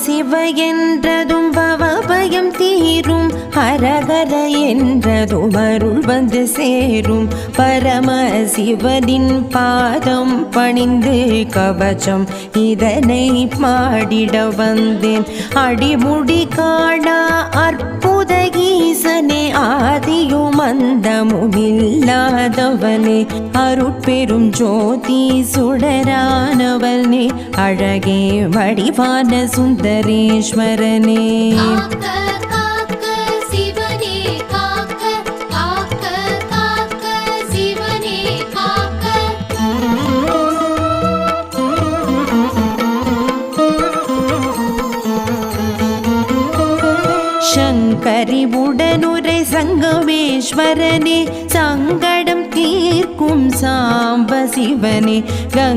சிவ என்றதும் பவபயம் தீரும். ஹரஹர என்றதும் அருள் வந்து சேரும். பரம சிவனின் பாதம் பணிந்து கவச்சம் இதனை பாடிட வந்தேன். அடிமுடி காணா அற்புத ஈசனே ஆதியும் அந்தமும் இல்லாதவனே. அருட்பெரும் ஜோதி சுடரா அழகே வடிவான சுந்தரேஸ்வரனே. உடனுரை சங்கமேஸ்வரனே சங்கடம் தீர்க்கும் சாம்ப சிவனே கங்கை